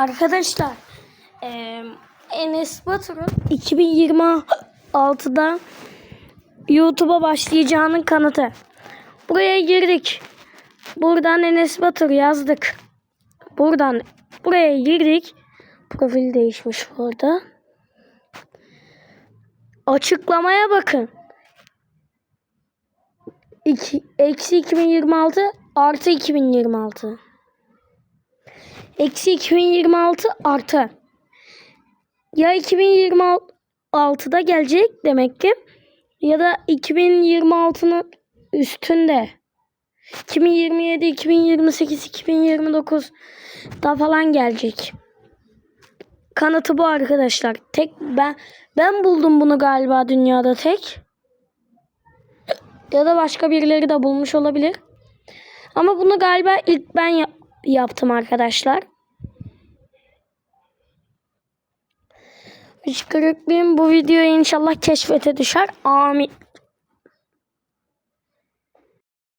Arkadaşlar eee, Enes Batur'un 2026'da YouTube'a başlayacağının kanıtı. Buraya girdik. Buradan Enes Batur yazdık. Buradan buraya girdik. Profil değişmiş burada. Açıklamaya bakın. İki, eksi 2026 artı 2026. Eksi 2026 artı. Ya 2026'da gelecek demek ki ya da 2026'nın üstünde. 2027, 2028, 2029 da falan gelecek. Kanıtı bu arkadaşlar. Tek ben ben buldum bunu galiba dünyada tek. Ya da başka birileri de bulmuş olabilir. Ama bunu galiba ilk ben yaptım arkadaşlar. Hıçkırık bin bu video inşallah keşfete düşer. Amin.